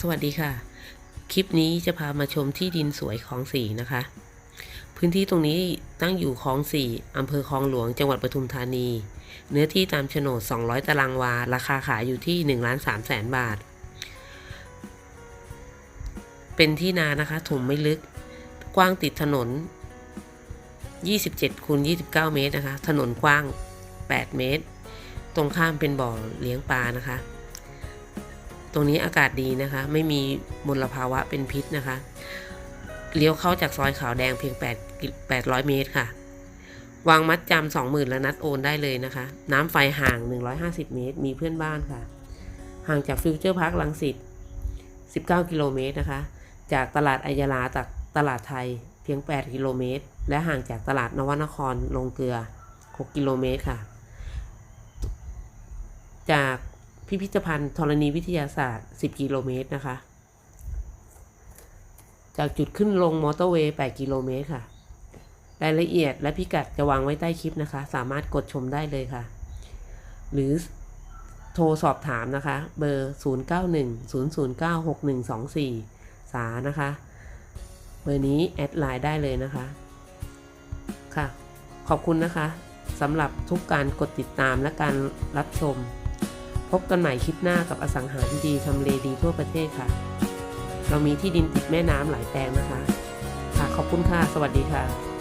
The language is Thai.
สวัสดีค่ะ คลิปนี้จะพามาชมที่ดินสวยคลองสี่นะคะ พื้นที่ตรงนี้ตั้งอยู่คลองสี่อำเภอคลองหลวงจังหวัดปทุมธานี เนื้อที่ตามโฉนด 200 ตารางวา ราคาขายอยู่ที่1ล้าน3แสนบาท เป็นที่นานะคะถมไม่ลึก กว้างติดถนน 27คูณ29 เมตรนะคะ ถนนกว้าง 8 เมตร ตรงข้ามเป็นบ่อเลี้ยงปลานะคะ ตรงนี้อากาศดีนะคะ ไม่มีมลภาวะเป็นพิษนะคะ เลี้ยวเข้าจากซอยขาวแดงเพียง8 800 เมตรค่ะ วางมัดจำ20,000แล้วนัดโอนได้เลยนะคะ น้ำไฟห่าง 150 เมตร มีเพื่อนบ้านค่ะ ห่างจากฟิวเจอร์พาร์คลังสิต19 กิโลเมตรนะคะ จากตลาดอัยยาลาจากตลาดไทยเพียง 8 กิโลเมตร และห่างจากตลาดนวนครลงเกลือ 6 กิโลเมตรค่ะ จาก พิพิธภัณฑ์ธรณีวิทยาศาสตร์ 10 กิโลเมตรนะคะ จากจุดขึ้นลงมอเตอร์เวย์ 8 กิโลเมตรค่ะ รายละเอียดและพิกัดจะวางไว้ใต้คลิปนะคะ สามารถกดชมได้เลยค่ะ หรือโทรสอบถามนะคะ เบอร์ 0910096124 สานะคะ เบอร์นี้แอดไลน์ได้เลยนะคะ ค่ะ ขอบคุณนะคะสำหรับทุกการกดติดตามและการรับชม พบกันใหม่คลิปหน้ากับอสังหาที่ดีทำเลดีทั่วประเทศค่ะ เรามีที่ดินติดแม่น้ำหลายแปลงนะคะ ค่ะขอบคุณค่ะ สวัสดีค่ะ